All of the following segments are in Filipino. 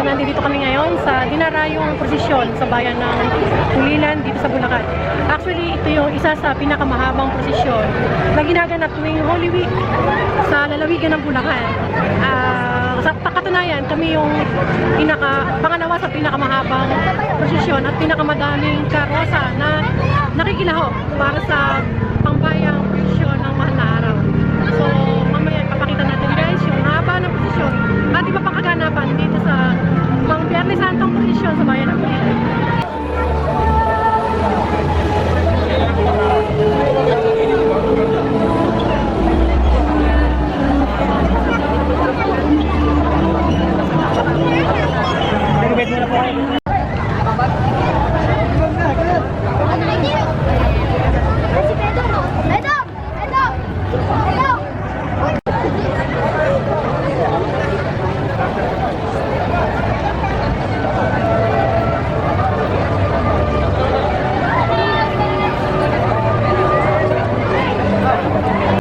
nandito kami ngayon sa dinarayong prosesyon sa bayan ng Pulilan dito sa Bulacan. Actually, ito yung isa sa pinakamahabang prosesyon na ginaganap tuwing Holy Week sa lalawigan ng Bulacan. Ah, sa katunayan, kami yung pinaka, pangalawa sa pinakamahabang prosesyon at pinakamadaming karosa na nakikilaho para sa pangbayang prosesyon ng mahal sa bayan ng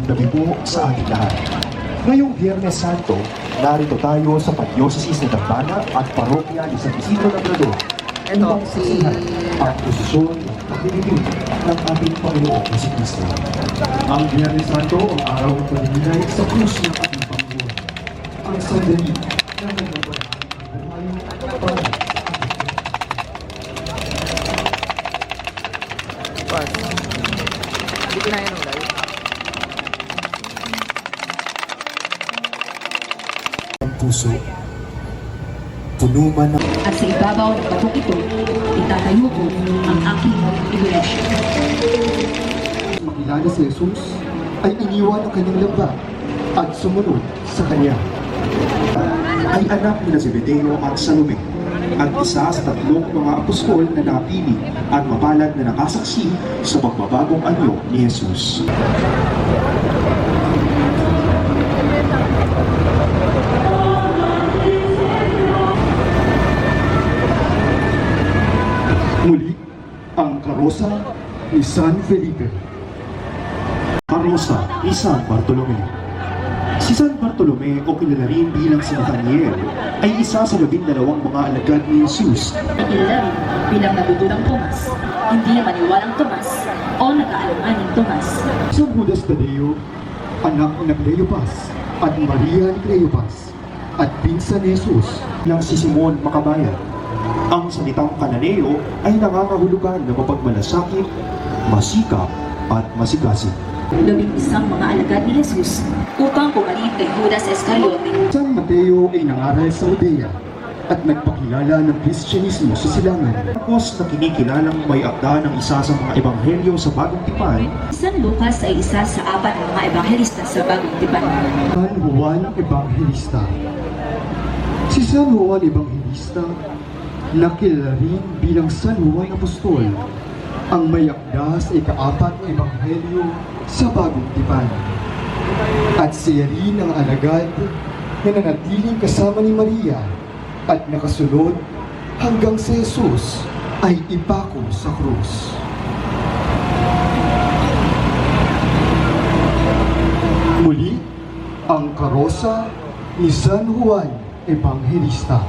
Gabi po sa ating lahat. Ngayong Biyernes Santo, narito tayo sa Pagyosasis ng Dambana at Parokya ni San Isidro ng Grado. Upang saksihan ang posisyon ng paglilingin ng ating Panginoon na si Kristo. Ang Biyernes Santo ang araw ng pagninay sa krus ng ating Panginoon. Ang sandali na nagbabayaan ang buhay para Pas. Hindi ko na yan puso. Puno man ng at sa ibabaw ng batong ito, itatayo ko ang aking iglesia. makilala si Jesus ay iniwan ang kanyang lamba at sumunod sa kanya. Ay anak ni Zebedeo at Salome at isa sa tatlong mga apostol na napili at mapalad na nakasaksi sa pagbabagong anyo ni Jesus. Muli, ang karosa ni San Felipe. Karosa ni San Bartolome. Si San Bartolome o kilala rin bilang si Nathaniel ay isa sa labindalawang mga alagad ni Jesus Nakilala rin bilang nabudurang Tomas, hindi maniwalang Tomas o nag-aalanganing Tomas. Si Judas Tadeo, anak ng Cleopas at Maria ni Cleopas at pinsan ni Jesus ng si Simon Makabayan. Ang salitang kananeo ay nangangahulugan na mapagmalasakit, masikap at masigasig. Labing isang mga alagad ni Jesus upang pumalit kay Judas Iscariote. San Mateo ay nangaral sa Judea at nagpakilala ng Kristyanismo sa silangan. Tapos na kinikilalang may akda ng isa sa mga ebanghelyo sa Bagong Tipan, San Lucas ay isa sa apat na mga ebanghelista sa Bagong Tipan. San Juan Evangelista. Si San Juan Evangelista, nakilala rin bilang San Juan Apostol, ang may akda sa ikaapat ebanghelyo sa Bagong Tipan. At siya rin ang alagad na nanatiling kasama ni Maria at nakasunod hanggang si Jesus ay ipako sa krus. Muli, ang karosa ni San Juan Evangelista.